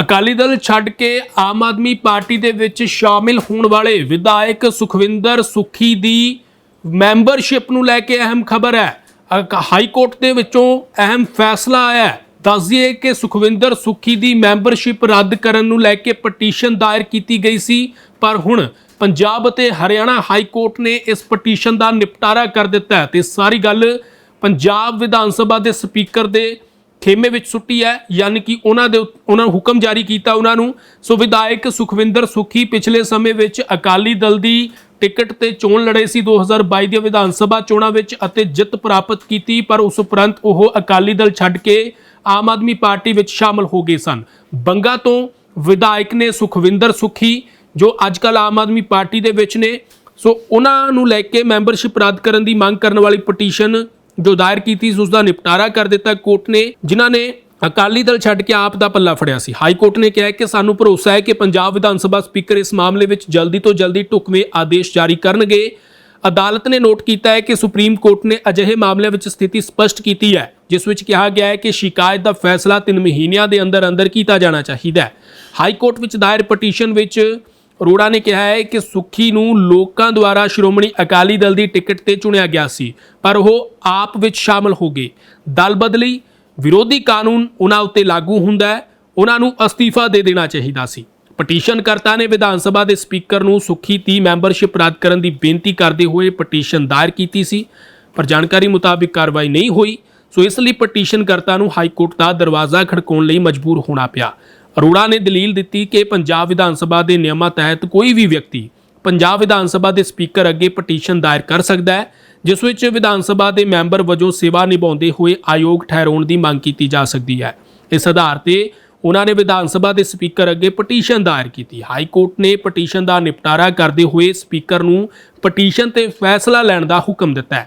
ਅਕਾਲੀ ਦਲ ਛੱਡ ਕੇ ਆਮ ਆਦਮੀ ਪਾਰਟੀ ਦੇ ਵਿੱਚ ਸ਼ਾਮਿਲ ਹੋਣ ਵਾਲੇ ਵਿਧਾਇਕ ਸੁਖਵਿੰਦਰ ਸੁੱਖੀ ਦੀ ਮੈਂਬਰਸ਼ਿਪ ਨੂੰ ਲੈ ਕੇ ਅਹਿਮ ਖਬਰ ਹੈ। ਹਾਈ ਕੋਰਟ ਦੇ ਵਿੱਚੋਂ ਅਹਿਮ ਫੈਸਲਾ ਆਇਆ ਹੈ। ਦੱਸ ਕਿ ਸੁਖਵਿੰਦਰ ਸੁੱਖੀ ਦੀ ਮੈਂਬਰਸ਼ਿਪ ਰੱਦ ਕਰਨ ਨੂੰ ਲੈ ਕੇ ਪਟੀਸ਼ਨ ਦਾਇਰ ਕੀਤੀ ਗਈ ਸੀ, ਪਰ ਹੁਣ ਪੰਜਾਬ ਅਤੇ ਹਰਿਆਣਾ ਹਾਈ ਕੋਰਟ ਨੇ ਇਸ ਪਟੀਸ਼ਨ ਦਾ ਨਿਪਟਾਰਾ ਕਰ ਦਿੱਤਾ ਹੈ। ਤੇ ਸਾਰੀ ਗੱਲ ਪੰਜਾਬ ਵਿਧਾਨ ਸਭਾ ਦੇ ਸਪੀਕਰ ਦੇ ਖੇਮੇ ਵਿੱਚ ਸੁੱਟੀ ਹੈ, ਯਾਨੀ ਕਿ ਉਹਨਾਂ ਦੇ ਉੱਤ- ਉਹਨਾਂ ਨੂੰ ਹੁਕਮ ਜਾਰੀ ਕੀਤਾ ਉਹਨਾਂ ਨੂੰ। ਸੋ ਵਿਧਾਇਕ ਸੁਖਵਿੰਦਰ ਸੁੱਖੀ ਪਿਛਲੇ ਸਮੇਂ ਵਿੱਚ ਅਕਾਲੀ ਦਲ ਦੀ ਟਿਕਟ ਤੇ ਚੋਣ ਲੜੇ ਸੀ 2022 ਦੀਆਂ ਵਿਧਾਨ ਸਭਾ ਚੋਣਾਂ ਵਿੱਚ ਅਤੇ ਜਿੱਤ ਪ੍ਰਾਪਤ ਕੀਤੀ, ਪਰ ਉਸ ਉਪਰੰਤ ਉਹ ਅਕਾਲੀ ਦਲ ਛੱਡ ਕੇ ਆਮ ਆਦਮੀ ਪਾਰਟੀ ਵਿੱਚ ਸ਼ਾਮਲ ਹੋ ਗਏ ਸਨ। ਬੰਗਾ ਤੋਂ ਵਿਧਾਇਕ ਨੇ ਸੁਖਵਿੰਦਰ ਸੁੱਖੀ, ਜੋ ਅੱਜਕੱਲ ਆਮ ਆਦਮੀ ਪਾਰਟੀ ਦੇ ਵਿੱਚ ਨੇ। ਸੋ ਉਹਨਾਂ ਨੂੰ ਲੈ ਕੇ ਮੈਂਬਰਸ਼ਿਪ ਰੱਦ ਕਰਨ ਦੀ ਮੰਗ ਕਰਨ ਵਾਲੀ ਪਟੀਸ਼ਨ ਜੋ ਦਾਇਰ ਕੀਤੀ ਸੀ ਉਸ ਦਾ ਨਿਪਟਾਰਾ ਕਰ ਦਿੱਤਾ। ਕੋਰਟ ਨੇ, ਜਿਨ੍ਹਾਂ ਨੇ ਅਕਾਲੀ ਦਲ ਛੱਡ ਕੇ ਆਪ ਦਾ ਪੱਲਾ ਫੜਿਆ ਸੀ। ਹਾਈ ਕੋਰਟ ਨੇ ਕਿਹਾ ਕਿ ਸਾਨੂੰ ਭਰੋਸਾ ਹੈ ਕਿ ਪੰਜਾਬ ਵਿਧਾਨ ਸਭਾ ਸਪੀਕਰ ਇਸ ਮਾਮਲੇ ਵਿੱਚ ਜਲਦੀ ਤੋਂ ਜਲਦੀ ਢੁਕਵੇਂ ਆਦੇਸ਼ ਜਾਰੀ ਕਰਨਗੇ। ਅਦਾਲਤ ਨੇ ਨੋਟ ਕੀਤਾ ਹੈ ਕਿ ਸੁਪਰੀਮ ਕੋਰਟ ਨੇ ਅਜਿਹੇ ਮਾਮਲਿਆਂ ਵਿੱਚ ਸਥਿਤੀ ਸਪਸ਼ਟ ਕੀਤੀ ਹੈ, ਜਿਸ ਵਿੱਚ ਕਿਹਾ ਗਿਆ ਹੈ ਕਿ ਸ਼ਿਕਾਇਤ ਦਾ ਫੈਸਲਾ 3 ਮਹੀਨਿਆਂ ਦੇ ਅੰਦਰ ਅੰਦਰ ਕੀਤਾ ਜਾਣਾ ਚਾਹੀਦਾ ਹੈ। ਹਾਈ ਕੋਰਟ ਵਿੱਚ ਦਾਇਰ ਪਟੀਸ਼ਨ ਵਿੱਚ ਅਰੋੜਾ ਨੇ ਕਿਹਾ ਹੈ ਕਿ ਸੁੱਖੀ ਨੂੰ ਲੋਕਾਂ ਦੁਆਰਾ ਸ਼੍ਰੋਮਣੀ ਅਕਾਲੀ ਦਲ ਦੀ ਟਿਕਟ ਤੇ ਚੁਣਿਆ ਗਿਆ ਸੀ, ਪਰ ਉਹ ਆਪ ਵਿੱਚ ਸ਼ਾਮਲ ਹੋ ਗਏ। ਦਲ ਬਦਲੀ, ਵਿਰੋਧੀ ਕਾਨੂੰਨ ਉਹਨਾਂ ਉੱਤੇ ਲਾਗੂ ਹੁੰਦਾ ਹੈ, ਉਹਨਾਂ ਨੂੰ ਅਸਤੀਫਾ ਦੇ ਦੇਣਾ ਚਾਹੀਦਾ ਸੀ। ਪਟੀਸ਼ਨਕਰਤਾ ਨੇ ਵਿਧਾਨ ਸਭਾ ਦੇ ਸਪੀਕਰ ਨੂੰ ਸੁੱਖੀ 30 ਮੈਂਬਰਸ਼ਿਪ ਰੱਦ ਕਰਨ ਦੀ ਬੇਨਤੀ ਕਰਦੇ ਹੋਏ ਪਟੀਸ਼ਨ ਦਾਇਰ ਕੀਤੀ ਸੀ, ਪਰ ਜਾਣਕਾਰੀ ਮੁਤਾਬਿਕ ਕਾਰਵਾਈ ਨਹੀਂ ਹੋਈ, ਸੋ ਇਸ ਲਈ ਪਟੀਸ਼ਨਕਰਤਾ ਨੂੰ ਹਾਈ ਕੋਰਟ ਦਾ ਦਰਵਾਜ਼ਾ ਖੜਕਾਉਣ ਲਈ ਮਜਬੂਰ ਹੋਣਾ ਪਿਆ। ਅਰੋੜਾ ਨੇ ਦਲੀਲ ਦਿੱਤੀ ਕਿ ਪੰਜਾਬ ਵਿਧਾਨ ਸਭਾ ਦੇ ਨਿਯਮਾਂ ਤਹਿਤ ਕੋਈ ਵੀ ਵਿਅਕਤੀ ਪੰਜਾਬ ਵਿਧਾਨ ਸਭਾ ਦੇ ਸਪੀਕਰ ਅੱਗੇ ਪਟੀਸ਼ਨ ਦਾਇਰ ਕਰ ਸਕਦਾ ਹੈ, ਜਿਸ ਵਿੱਚ ਵਿਧਾਨ ਸਭਾ ਦੇ ਮੈਂਬਰ ਵਜੋਂ ਸੇਵਾ ਨਿਭਾਉਂਦੇ ਹੋਏ ਆਯੋਗ ਠਹਿਰਾਉਣ ਦੀ ਮੰਗ ਕੀਤੀ ਜਾ ਸਕਦੀ ਹੈ। ਇਸ ਆਧਾਰ ਤੇ ਉਹਨਾਂ ਨੇ ਵਿਧਾਨ ਸਭਾ ਦੇ ਸਪੀਕਰ ਅੱਗੇ ਪਟੀਸ਼ਨ ਦਾਇਰ ਕੀਤੀ। ਹਾਈ ਕੋਰਟ ਨੇ ਪਟੀਸ਼ਨ ਦਾ ਨਿਪਟਾਰਾ ਕਰਦੇ ਹੋਏ ਸਪੀਕਰ ਨੂੰ ਪਟੀਸ਼ਨ ਤੇ ਫੈਸਲਾ ਲੈਣ ਦਾ ਹੁਕਮ ਦਿੱਤਾ ਹੈ।